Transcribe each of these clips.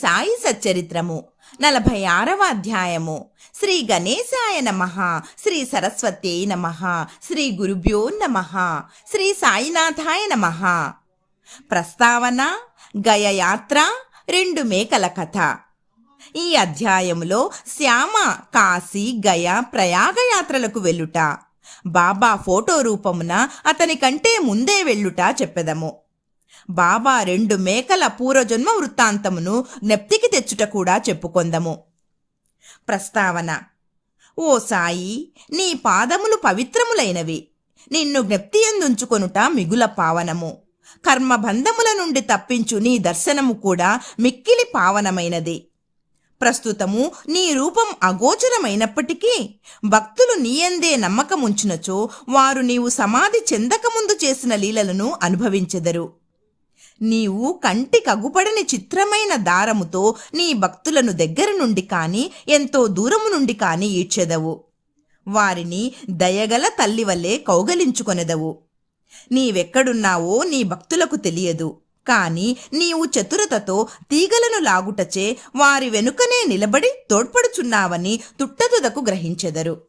సాయి సచ్చరిత్రము. నలభై ఆరవ అధ్యాయము. శ్రీ గణేశాయ నమ. శ్రీ సరస్వత్యై నమ. శ్రీ గురుభ్యో నమ. శ్రీ సాయినాథాయ నమ. ప్రస్తావన గయయాత్ర రెండు మేకల కథ. ఈ అధ్యాయములో శ్యామ కాశీ గయ ప్రయాగయాత్రలకు వెళ్ళుట. బాబా ఫోటో రూపమున అతని కంటే ముందే వెళ్ళుట చెప్పెదము. బాబా రెండు మేకల పూర్వజన్మ వృత్తాంతమును జ్ఞప్తికి తెచ్చుట కూడా చెప్పుకొందము. ప్రస్తావన ఓ సాయి నీ పాదములు పవిత్రములైనవి. నిన్ను జ్ఞప్తియందుంచుకొనుట మిగుల పావనము. కర్మబంధముల నుండి తప్పించు నీ దర్శనము కూడా మిక్కిలి పావనమైనది. ప్రస్తుతము నీ రూపం అగోచరమైనప్పటికీ భక్తులు నీయందే నమ్మకముంచినచో వారు నీవు సమాధి చెందకముందు చేసిన లీలలను అనుభవించెదరు. నీవు కంటి కగుపడని చిత్రమైన దారముతో నీ భక్తులను దగ్గర నుండి కాని ఎంతో దూరము నుండి కాని ఈడ్చెదవు. వారిని దయగల తల్లివల్లే కౌగలించుకొనెదవు. నీవెక్కడున్నావో నీ భక్తులకు తెలియదు. కాని నీవు చతురతతో తీగలను లాగుటచే వారి వెనుకనే నిలబడి తోడ్పడుచున్నావని తుట్టతుదకు గ్రహించెదరు.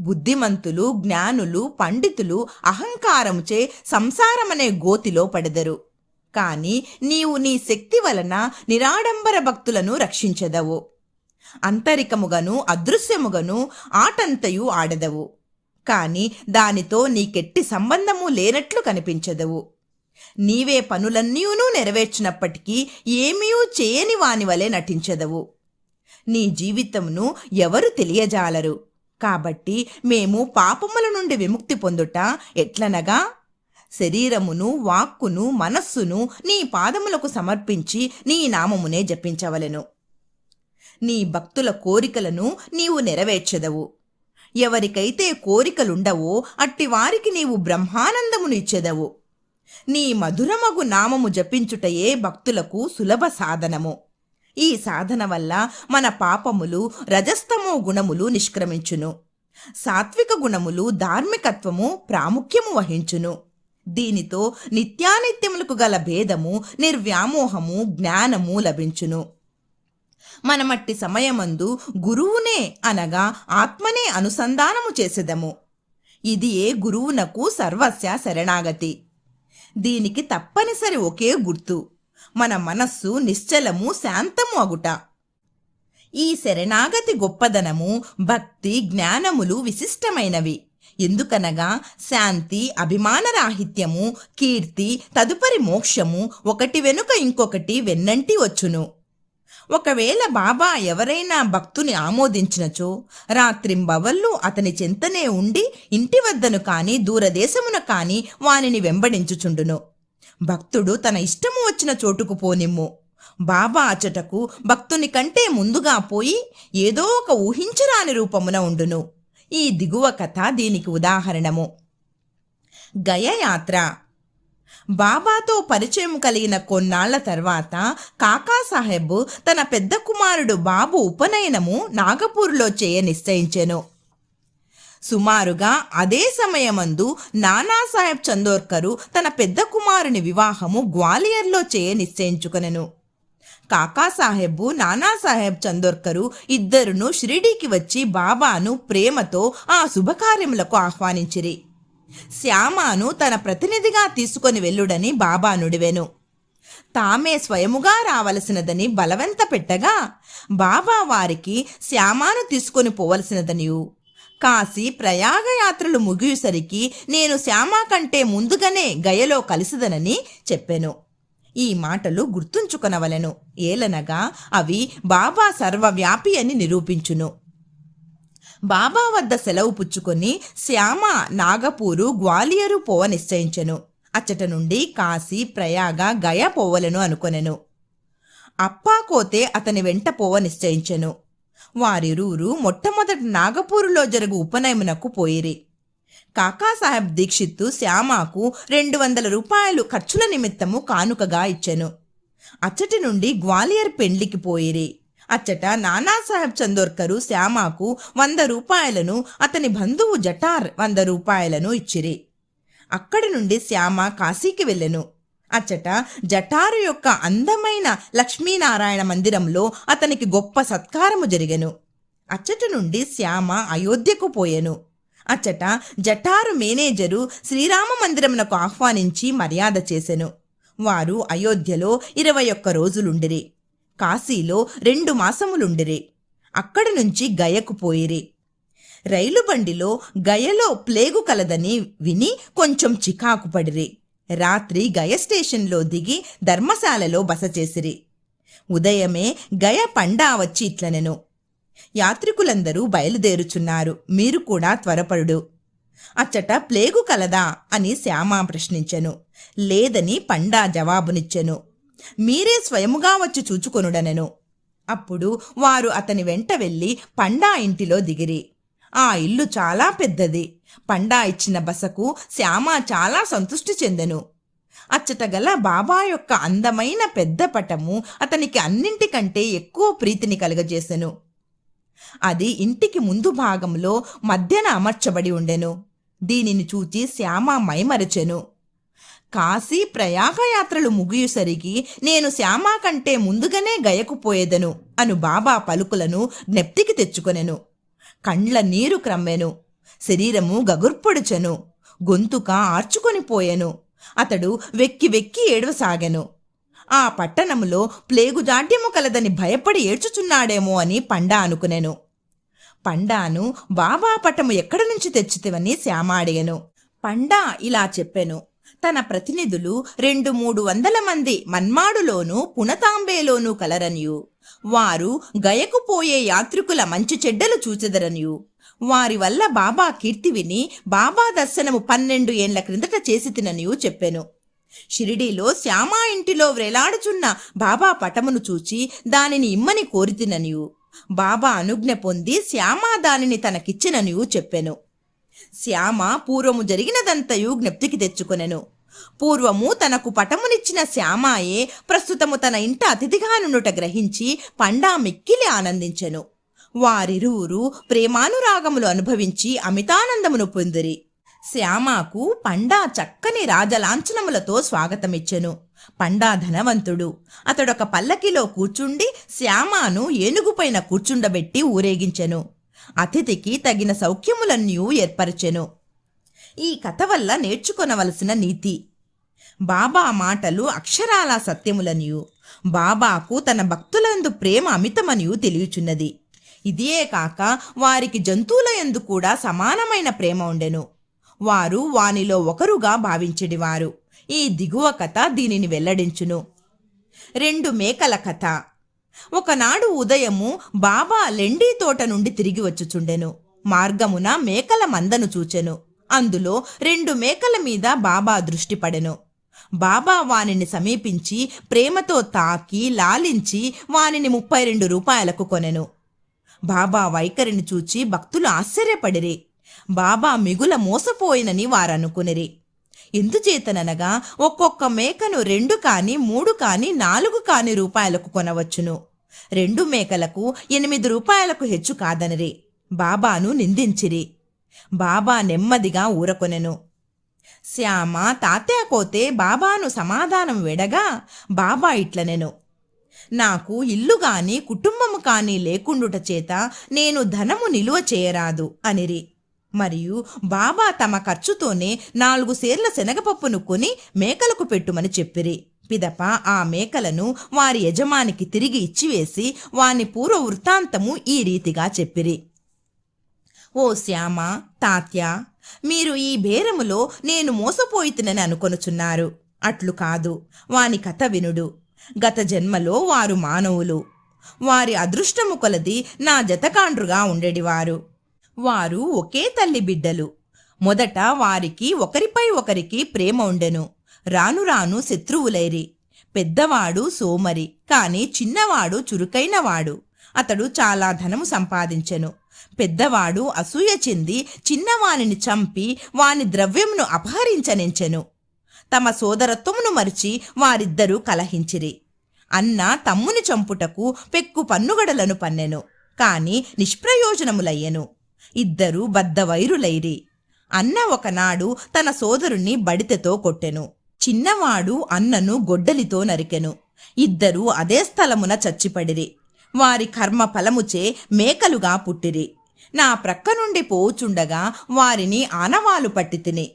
బుద్ధిమంతులు జ్ఞానులు పండితులు అహంకారముచే సంసారమనే గోతిలో పడెదరు. కాని నీవు నీ శక్తి వలన నిరాడంబర భక్తులను రక్షించదవు. అంతరికముగను అదృశ్యముగను ఆటంతయు ఆడదవు. కాని దానితో నీకెట్టి సంబంధము లేనట్లు కనిపించదవు. నీవే పనులన్నీనూ నెరవేర్చినప్పటికీ ఏమీయూ చేయని వాని వలె నటించదవు. నీ జీవితమును ఎవరు తెలియజాలరు? కాబట్టి మేము పాపముల నుండి విముక్తి పొందుట ఎట్లనగా? శరీరమును వాక్కును మనస్సును నీ పాదములకు సమర్పించి నీ నామమునే జపించవలెను. నీ భక్తుల కోరికలను నీవు నెరవేర్చెదవు. ఎవరికైతే కోరికలుండవో అట్టి వారికి నీవు బ్రహ్మానందమును ఇచ్చెదవు. నీ మధురమగు నామము జపించుటయే భక్తులకు సులభ సాధనము. ఈ సాధన వల్ల మన పాపములు రజస్తమో గుణములు నిష్క్రమించును. సాత్విక గుణములు ధార్మికత్వము ప్రాముఖ్యము వహించును. దీనితో నిత్యానిత్యములకు గల భేదము నిర్వ్యామోహము జ్ఞానము లభించును. మనమట్టి సమయమందు గురువునే అనగా ఆత్మనే అనుసంధానము చేసేదము. ఇది ఏ గురువునకు సర్వస్య శరణాగతి. దీనికి తప్పనిసరి ఒకే గుర్తు మన మనస్సు నిశ్చలము శాంతము అగుట. ఈ శరణాగతి గొప్పదనము భక్తి జ్ఞానములు విశిష్టమైనవి. ఎందుకనగా శాంతి అభిమానరాహిత్యము కీర్తి తదుపరి మోక్షము ఒకటి వెనుక ఇంకొకటి వెన్నంటి వచ్చును. ఒకవేళ బాబా ఎవరైనా భక్తుని ఆమోదించినచో రాత్రింబవళ్ళు అతని చెంతనే ఉండి ఇంటి వద్దను కానీ దూరదేశమున కానీ వానిని వెంబడించుచుండును. భక్తుడు తన ఇష్టము వచ్చిన చోటుకు పోనిమ్ము. బాబా అచటకు భక్తుని కంటే ముందుగా పోయి ఏదో ఒక ఊహించరాని రూపమున ఉండును. ఈ దిగువ కథ దీనికి ఉదాహరణము. గయయాత్ర. బాబాతో పరిచయం కలిగిన కొన్నాళ్ళ తర్వాత కాకాసాహెబ్ తన పెద్ద కుమారుడు బాబు ఉపనయనము నాగపూర్లో చేయ నిశ్చయించెను. సుమారుగా అదే సమయమందు నానాసాహెబ్ చందోర్కరు తన పెద్ద కుమారుని వివాహము గ్వాలియర్లో చేయ నిశ్చయించుకొనెను. కాకాసాహెబు నానాసాహెబ్ చందోర్కరు ఇద్దరును షిరిడీకి వచ్చి బాబాను ప్రేమతో ఆ శుభకార్యములకు ఆహ్వానించిరి. శ్యామాను తన ప్రతినిధిగా తీసుకొని వెళ్ళుడని బాబా నుడివెను. తామే స్వయముగా రావలసినదని బలవంత పెట్టగా బాబా వారికి శ్యామాను తీసుకొని పోవలసినదనియు. కాశీ ప్రయాగయాత్రలు ముగియుసరికి నేను శ్యామా కంటే ముందుగానే గయలో కలిసిదనని చెప్పెను. ఈ మాటలు గుర్తుంచుకొనవలెను. ఏలనగా అవి బాబా సర్వవ్యాపి అని నిరూపించును. బాబా వద్ద సెలవు పుచ్చుకొని శ్యామ నాగపూరు గ్వాలియరు పోవ నిశ్చయించెను. అచ్చట నుండి కాశీ ప్రయాగ గయ పోవలను అనుకొనెను. అప్పాకోతే అతని వెంట పోవ నిశ్చయించెను. వారిరువురు మొట్టమొదటి నాగపూరులో జరుగు ఉపనయమునకు పోయిరి. కాకాసాహెబ్ దీక్షిత్తు శ్యామాకు రెండు వందల రూపాయలు ఖర్చుల నిమిత్తము కానుకగా ఇచ్చెను. అచ్చటి నుండి గ్వాలియర్ పెండ్లికి పోయిరి. అచ్చట నానాసాహెబ్ చందోర్కరు శ్యామాకు వంద రూపాయలను అతని బంధువు జటార్ వంద రూపాయలను ఇచ్చిరి. అక్కడి నుండి శ్యామ కాశీకి వెళ్ళెను. అచ్చట జటారు యొక్క అందమైన లక్ష్మీనారాయణ మందిరంలో అతనికి గొప్ప సత్కారము జరిగెను. అచ్చట నుండి శ్యామ అయోధ్యకు పోయెను. అచ్చట జటారు మేనేజరు శ్రీరామ మందిరమునకు ఆహ్వానించి మర్యాద చేసెను. వారు అయోధ్యలో ఇరవై ఒక్క రోజులుండిరి. కాశీలో రెండు మాసములుండిరి. అక్కడి నుంచి గయకు పోయిరి. రైలు బండిలో గయలో ప్లేగు కలదని విని కొంచెం చికాకు పడిరి. రాత్రి గయ స్టేషన్లో దిగి ధర్మశాలలో బస చేసిరి ఉదయమే గయ పండా వచ్చి ఇట్లనెను. యాత్రికులందరూ బయలుదేరుచున్నారు. మీరు కూడా త్వరపడుడు. అచ్చట ప్లేగు కలదా? అని శ్యామ ప్రశ్నించెను. లేదని పండా జవాబునిచ్చెను. మీరే స్వయముగా వచ్చి చూచుకొనుడనెను. అప్పుడు వారు అతని వెంట వెళ్ళి పండా ఇంటిలో దిగిరి. ఆ ఇల్లు చాలా పెద్దది. పండా ఇచ్చిన బసకు శ్యామ చాలా సంతృష్టి చెందెను. అచ్చట గల బాబా యొక్క అందమైన పెద్ద పటము అతనికి అన్నింటికంటే ఎక్కువ ప్రీతిని కలుగజేసెను. అది ఇంటికి ముందు భాగంలో మధ్యన అమర్చబడి ఉండెను. దీనిని చూచి శ్యామ మైమరచెను. కాశీ ప్రయాగయాత్రలు ముగియుసరికి నేను శ్యామ కంటే ముందుగానే గయకుపోయేదను అను బాబా పలుకులను జ్ఞప్తికి తెచ్చుకొనెను. కండ్ల నీరు క్రమ్మెను. శరీరము గగుర్పొడుచెను. గొంతుక ఆర్చుకొని పోయెను. అతడు వెక్కి వెక్కి ఏడవసాగెను. ఆ పట్టణములో ప్లేగు జాడ్యము కలదని భయపడి ఏడ్చుచున్నాడేమో అని పండా అనుకునేను. పండాను బాబా పటము ఎక్కడి నుంచి తెచ్చితివని శ్యామ పండా ఇలా చెప్పాను తన ప్రతినిధులు రెండు మూడు వందల మంది మన్మాడులోను పునతాంబేలోను కలరనియు. వారు గయకు పోయే యాత్రికుల మంచి చెడ్డలు చూచెదరనియు. వారి వల్ల బాబా కీర్తి విని బాబా దర్శనము పన్నెండు ఏండ్ల క్రిందట చేసి తిననియు చెప్పాను. షిరిడీలో శ్యామా ఇంటిలో వ్రేలాడుచున్న బాబా పటమును చూచి దానిని ఇమ్మని కోరితిననియు. బాబా అనుజ్ఞ పొంది శ్యామా దానిని తనకిచ్చిననియు చెప్పెను. శ్యామ పూర్వము జరిగినదంతయు జ్ఞప్తికి తెచ్చుకొనెను. పూర్వము తనకు పటమునిచ్చిన శ్యామాయే ప్రస్తుతము తన ఇంట అతిథిగానునుట గ్రహించి పండా మిక్కిలి ఆనందించెను. వారిరువురు ప్రేమానురాగములు అనుభవించి అమితానందమును పొందిరి. శ్యామాకు పండా చక్కని రాజలాంఛనములతో స్వాగతమిచ్చెను. పండా ధనవంతుడు. అతడొక పల్లకిలో కూర్చుండి శ్యామాను ఏనుగుపైన కూర్చుండబెట్టి ఊరేగించెను. అతిథికి తగిన సౌఖ్యములన్నీ ఏర్పరచెను. ఈ కథ వల్ల నేర్చుకొనవలసిన నీతి. బాబా మాటలు అక్షరాల సత్యములనియు. బాబాకు తన భక్తులందు ప్రేమ అమితమనియు తెలియచున్నది. ఇదే కాక వారికి జంతువుల యందు కూడా సమానమైన ప్రేమ ఉండెను. వారు వానిలో ఒకరుగా భావించెడివారు. ఈ దిగువ కథ దీనిని వెల్లడించును. రెండు మేకల కథ. ఒకనాడు ఉదయము బాబా లెండీ తోట నుండి తిరిగి వచ్చుచుండెను. మార్గమున మేకల మందను చూచెను. అందులో రెండు మేకల మీద బాబా దృష్టి పడెను. బాబా వానిని సమీపించి ప్రేమతో తాకి లాలించి వానిని ముప్పై రెండు రూపాయలకు కొనెను. బాబా వైఖరిని చూచి భక్తులు ఆశ్చర్యపడిరి. బాబా మిగుల మోసపోయినని వారనుకునిరి. ఎందుచేతననగా ఒక్కొక్క మేకను రెండు కాని మూడు కాని నాలుగు కాని రూపాయలకు కొనవచ్చును. రెండు మేకలకు ఎనిమిది రూపాయలకు హెచ్చు కాదనిరి. బాబాను నిందించిరి. బాబా నెమ్మదిగా ఊరకొనెను. శ్యామ తాతయ్య కోతే బాబాను సమాధానం వెడగా బాబా ఇట్లనెను. నాకు ఇల్లు గాని కుటుంబము కానీ లేకుండుట చేత నేను ధనము నిలువ చేయరాదు అనిరి. మరియు బాబా తమ ఖర్చుతోనే నాలుగు సేర్ల శనగపప్పును కొని మేకలకు పెట్టుమని చెప్పిరి. పిదప ఆ మేకలను వారి యజమానికి తిరిగి ఇచ్చివేసి వాని పూర్వ వృత్తాంతము ఈ రీతిగా చెప్పిరి. ఓ శ్యామ తాత్య మీరు ఈ బేరములో నేను మోసపోయితునని అనుకొనుచున్నారు. అట్లు కాదు వాని కథ వినుడు. గత జన్మలో వారు మానవులు. వారి అదృష్టము కొలది నా జతకాండ్రుగా ఉండేడివారు వారు ఒకే తల్లి బిడ్డలు. మొదట వారికి ఒకరిపై ఒకరికి ప్రేమ ఉండెను. రాను రాను శత్రువులైరి. పెద్దవాడు సోమరి కాని చిన్నవాడు చురుకైనవాడు. అతడు చాలా ధనము సంపాదించెను. పెద్దవాడు అసూయ చెంది చిన్నవానిని చంపి వాని ద్రవ్యమును అపహరించనించెను. తమ సోదరత్వమును మరిచి వారిద్దరూ కలహించిరి. అన్న తమ్ముని చంపుటకు పెక్కు పన్నుగడలను పన్నెను. కాని నిష్ప్రయోజనములయ్యెను. ఇద్దరూ బద్దవైరులైరి అన్న ఒకనాడు తన సోదరుణ్ణి బడితెతో కొట్టెను. చిన్నవాడు అన్నను గొడ్డలితో నరికెను. ఇద్దరూ అదే స్థలమున చచ్చిపడిరి. వారి కర్మ ఫలముచే మేకలుగా పుట్టిరి. నా ప్రక్క నుండి పోవుచుండగా వారిని ఆనవాలు పట్టి తిని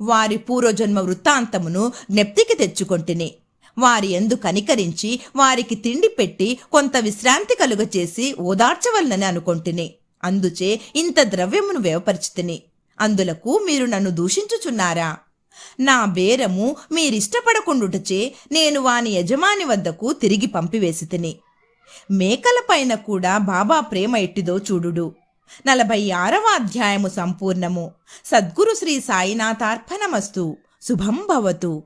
వారి పూర్వజన్మ వృత్తాంతమును జ్ఞప్తికి తెచ్చుకొంటిని. వారి ఎందు కనికరించి వారికి తిండి పెట్టి కొంత విశ్రాంతి కలుగచేసి ఓదార్చవలనని అనుకొంటిని. అందుచే ఇంత ద్రవ్యమును వ్యవపరిచితిని అందులకు మీరు నన్ను దూషించుచున్నారా? నా బేరము మీరిష్టపడకుండుటచే నేను వాని యజమాని వద్దకు తిరిగి పంపివేసి తిని మేకలపైన కూడా బాబా ప్రేమ ఎట్టిదో చూడుడు. నలభై ఆరవ అధ్యాయము సంపూర్ణము. సద్గురు శ్రీ సాయినాథార్పణమస్తు. శుభం భవతు.